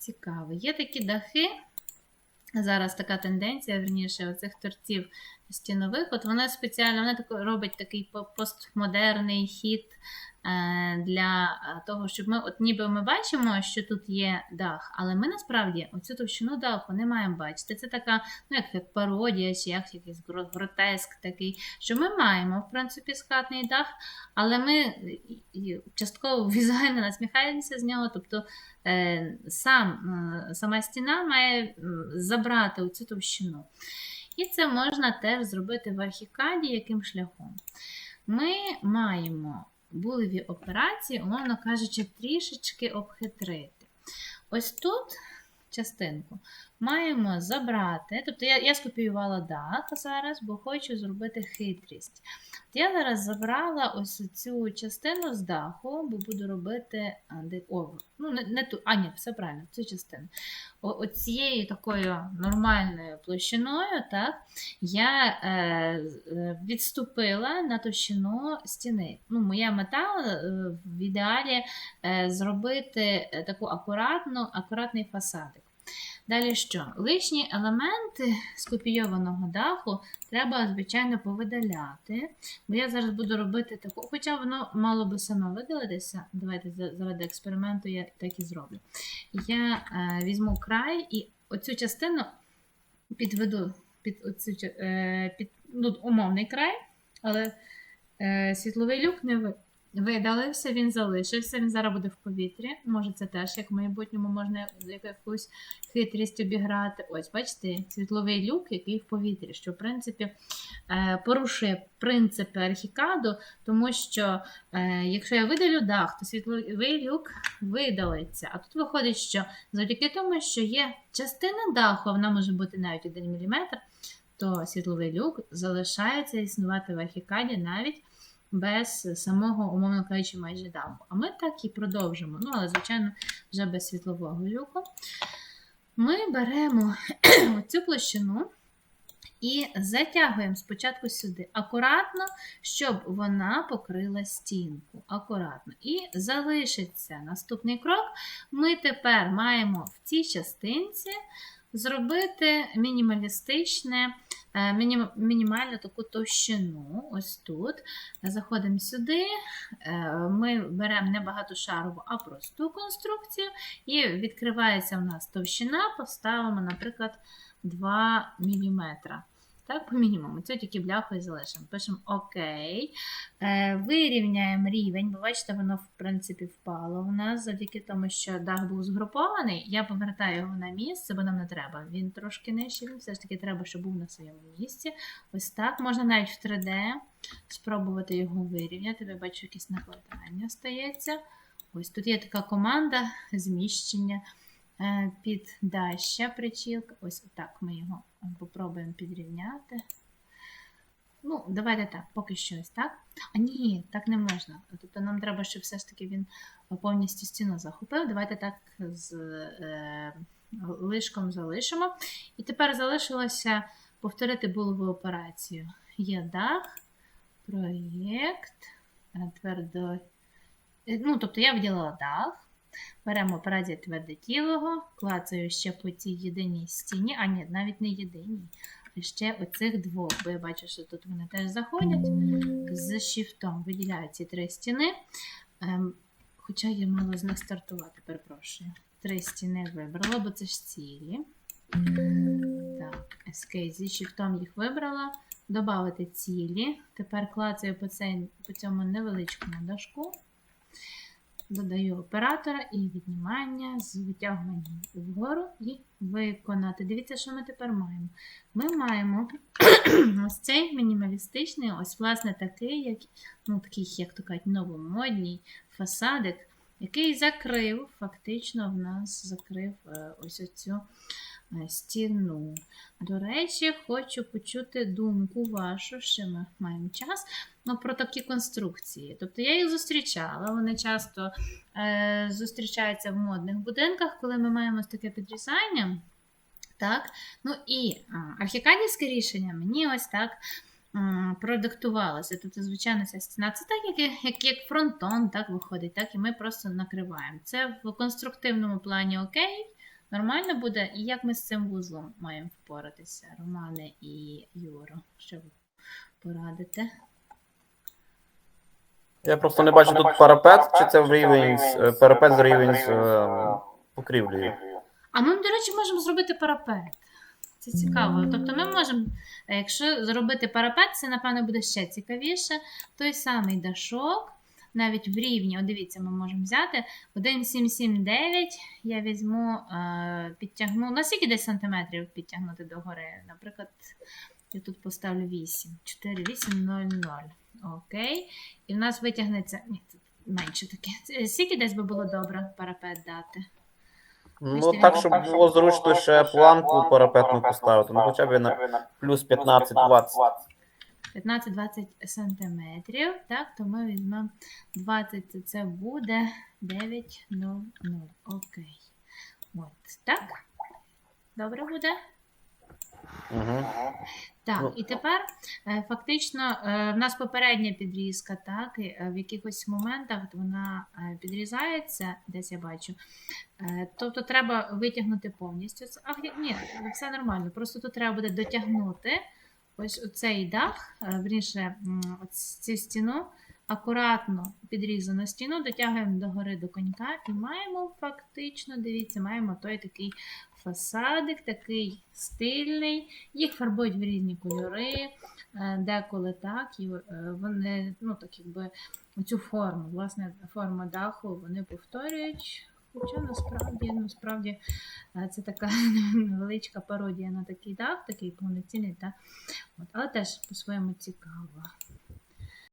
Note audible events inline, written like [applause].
цікаве. Є такі дахи. Зараз така тенденція, верніше, оцих торців стінових. От вони спеціально вони тако, роблять такий постмодерний хід е, для того, щоб ми, от ніби ми бачимо, що тут є дах, але ми насправді оцю товщину даху не маємо бачити. Це така, ну як, як пародія, чи як якийсь гротеск такий, що ми маємо, в принципі, скатний дах, але ми частково [laughs] візуально насміхаємося з нього. Тобто е, сам, сама стіна має забрати оцю товщину. І це можна теж зробити в архікаді яким шляхом. Ми маємо булеві операції, умовно кажучи, трішечки обхитрити. Ось тут частинку маємо забрати. Тобто я, я скопіювала дах зараз, бо хочу зробити хитрість. Я зараз забрала ось цю частину з даху, бо буду робити а, ну, не, не ту, а ні, все правильно, цю частину. Оцією такою нормальною площиною, так, я е, е, відступила на товщину стіни. Ну, моя мета е, в ідеалі е, зробити е, таку акуратну, акуратний фасадик. Далі що? Лишні елементи скопійованого даху треба, звичайно, повидаляти. Бо я зараз буду робити таку, хоча воно мало би саме видалитися. Давайте заради експерименту я так і зроблю. Я е, візьму край і оцю частину підведу під оцю е, під ну, умовний край, але е, світловий люк не видалився, він залишився, він зараз буде в повітрі. Може, це теж як в майбутньому можна якусь хитрість обіграти. Ось, бачите, світловий люк, який в повітрі, що в принципі е, порушує принципи архікаду, тому що е, якщо я видалю дах, то світловий люк видалиться. А тут виходить, що завдяки тому, що є частина даху, вона може бути навіть 1 мм, то світловий люк залишається існувати в архікаді навіть без самого, умовно кажучи, майже даху. А ми так і продовжимо. Ну, але, звичайно, вже без світлового люку. Ми беремо [clears throat] цю площину і затягуємо спочатку сюди акуратно, щоб вона покрила стінку. Акуратно. І залишиться наступний крок. Ми тепер маємо в цій частинці зробити мінімалістичне, мінім- мінімальну таку товщину. Ось тут. Заходимо сюди, е, ми беремо не багатошарову, а просту конструкцію. І відкривається у нас товщина, поставимо, наприклад, 2 мм. Так, по мінімуму. Це тільки бляхою залишимо. Пишемо ОК. Е, вирівняємо рівень, бо бачите, воно в принципі впало в нас завдяки тому, що дах був згрупований. Я повертаю його на місце, бо нам не треба. Він трошки нижчий, він все ж таки треба, щоб був на своєму місці. Ось так. Можна навіть в 3D спробувати його вирівняти. Ви бачите, якесь накладання стається. Ось тут є така команда зміщення е, під даща причілка. Ось так ми його попробуємо підрівняти. Ну, давайте так, поки що ось так. А ні, так не можна. Тобто нам треба, щоб все ж таки він повністю стіну захопив. Давайте так з е, лишком залишимо. І тепер залишилося повторити булову операцію. Є дах, проєкт, твердо. Ну, тобто я виділила дах. Беремо операцію твердотілого, клацаю ще по цій єдиній стіні, а ні, навіть не єдиній, ще оцих двох, бо я бачу, що тут вони теж заходять. З шифтом виділяю ці три стіни. Ем, хоча я мала з них стартувати, перепрошую. Три стіни вибрала, бо це ж цілі. Так, Escape зі шифтом їх вибрала. Добавити цілі. Тепер клацаю по, цей, по цьому невеличкому дашку. Додаю оператора і віднімання з витягуванням вгору і виконати. Дивіться, що ми тепер маємо. Ми маємо [clears throat] ось цей мінімалістичний, ось, власне, такий, як, ну, такий, як то кажуть, новомодній фасадик, який закрив, фактично в нас закрив е, ось оцю стіну. До речі, хочу почути думку вашу, ще ми маємо час, ну, про такі конструкції. Тобто я їх зустрічала, вони часто е, зустрічаються в модних будинках, коли ми маємо таке підрізання. Так? Ну і архікадівське рішення мені ось так продиктувалося. Тобто, звичайно, ця стіна це так, як, як, як фронтон так виходить, так і ми просто накриваємо. Це в конструктивному плані окей, нормально буде. І як ми з цим вузлом маємо впоратися, Романе і Юро? Що ви порадите? Я просто не бачу тут парапет, чи це в рівень з е, парапет з рівень з е, покрівлею. А ми, до речі, можемо зробити парапет. Це цікаво. Тобто ми можемо, е, якщо зробити парапет, це, напевно, буде ще цікавіше. Той самий дашок, навіть в рівні, от дивіться, ми можемо взяти 1,779, я візьму, е, підтягну, на скільки десь сантиметрів підтягнути до гори? Наприклад, я тут поставлю 8, 4, 8, 0, 0. Окей. І в нас витягнеться, ні, менше таке. Е, Скільки десь би було добре парапет дати? Ну так, щоб було зручно ще планку парапетну поставити, ну хоча б на плюс 15-20. 15-20 сантиметрів, так, то ми візьмемо 20, то це буде 9,00. Окей. От, так? Добре буде? Угу. Так, Ну. і тепер е, фактично е, в нас попередня підрізка, так, е, в якихось моментах вона підрізається, десь я бачу. Тобто треба витягнути повністю. ні, ні, все нормально. Просто тут треба буде дотягнути ось цей дах, е, вірніше, цю стіну. Акуратно підрізану стіну, дотягуємо догори до конька і маємо фактично, дивіться, маємо той такий фасадик, такий стильний. Їх фарбують в різні кольори, е, деколи так, і е, вони, ну так якби цю форму, власне, форма даху вони повторюють. Хоча насправді, насправді е, це така [laughs] невеличка пародія на такий дах, такий повноцінний, та, от, але теж по-своєму цікаво.